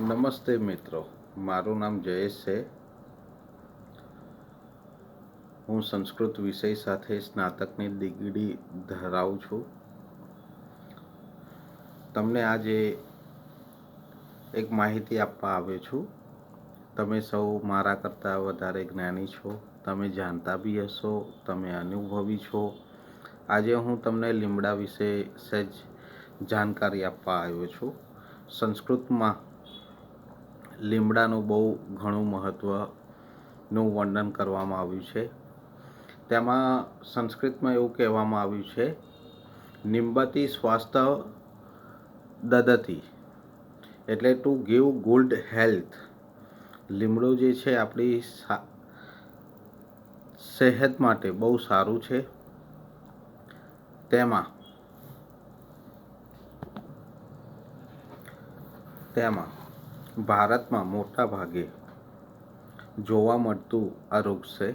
નમસ્તે મિત્રો, મારું નામ જયેશ છે. હું સંસ્કૃત વિષય સાથે સ્નાતકની ડિગ્રી ધરાવું છું. તમને આજે એક માહિતી આપવા આવ્યો છું. તમે સૌ મારા કરતાં વધારે જ્ઞાની છો, તમે જાણતા બી હશો, તમે અનુભવી છો. આજે હું તમને લીમડા વિશે સહેજ જાણકારી આપવા આવ્યો છું. સંસ્કૃતમાં લીમડાનું બહુ ઘણું મહત્ત્વનું વર્ણન કરવામાં આવ્યું છે. તેમાં સંસ્કૃતમાં એવું કહેવામાં આવ્યું છે, નિંબતી સ્વાસ્થ્ય દદતી એટલે ટુ ગીવ ગુડ હેલ્થ લીમડો જે છે આપણી સેહત માટે બહુ સારું છે. તેમાં તેમાં ભારતમાં મોટા ભાગે જોવા મળતું આ વૃક્ષ છે.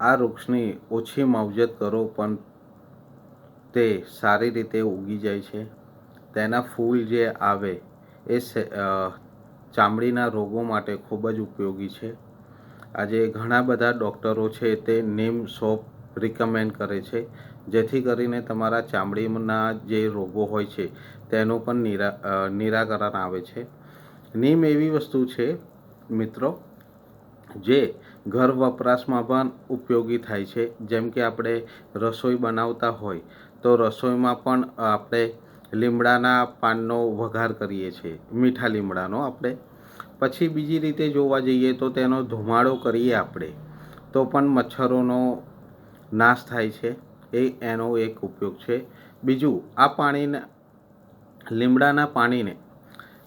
આ વૃક્ષની ઓછી માવજત કરો, પણ તે સારી રીતે ઉગી જાય છે. તેના ફૂલ જે આવે એ ચામડીના રોગો માટે ખૂબ જ ઉપયોગી છે. આજે ઘણા બધા ડૉક્ટરો છે તે નીમ સોપ રિકમેન્ડ કરે છે. જેથી કરીને તમારા ચામડીના જે રોગો હોય છે, તેનું પણ નિરા નિરાકરણ આવે છે. નીમ એવી વસ્તુ છે, મિત્રો, જે ઘર વપરાશમાં પણ ઉપયોગી થાય છે. જેમ કે આપણે રસોઈ બનાવતા હોય, તો રસોઈમાં પણ આપણે લીમડાના પાનનો વઘાર કરીએ છીએ, મીઠા લીમડાનો આપણે. પછી બીજી રીતે જોવા જઈએ તો તેનો ધુમાડો કરીએ આપણે, તો પણ મચ્છરોનો નાશ થાય છે. એ એનો એક ઉપયોગ છે. બીજું, આ પાણીને, લીમડાના પાણીને,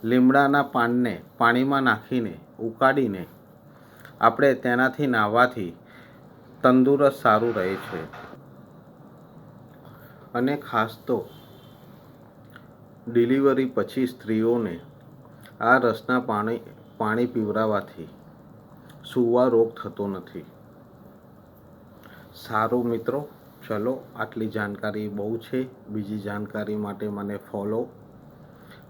લીમડાના પાનને પાણીમાં નાખીને, ઉકાળીને આપણે તેનાથી નાહવાથી તંદુરસ્ત સારું રહે છે. અને ખાસ તો ડિલિવરી પછી સ્ત્રીઓને આ રસના પાણી પાણી પીવડાવવાથી સૂવા રોગ થતો નથી. સારું મિત્રો, ચલો આટલી જાણકારી બહુ છે. બીજી જાણકારી માટે મને ફોલો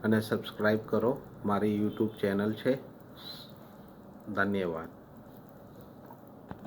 અને સબસ્ક્રાઈબ કરો. મારી યુટ્યુબ ચેનલ છે. ધન્યવાદ.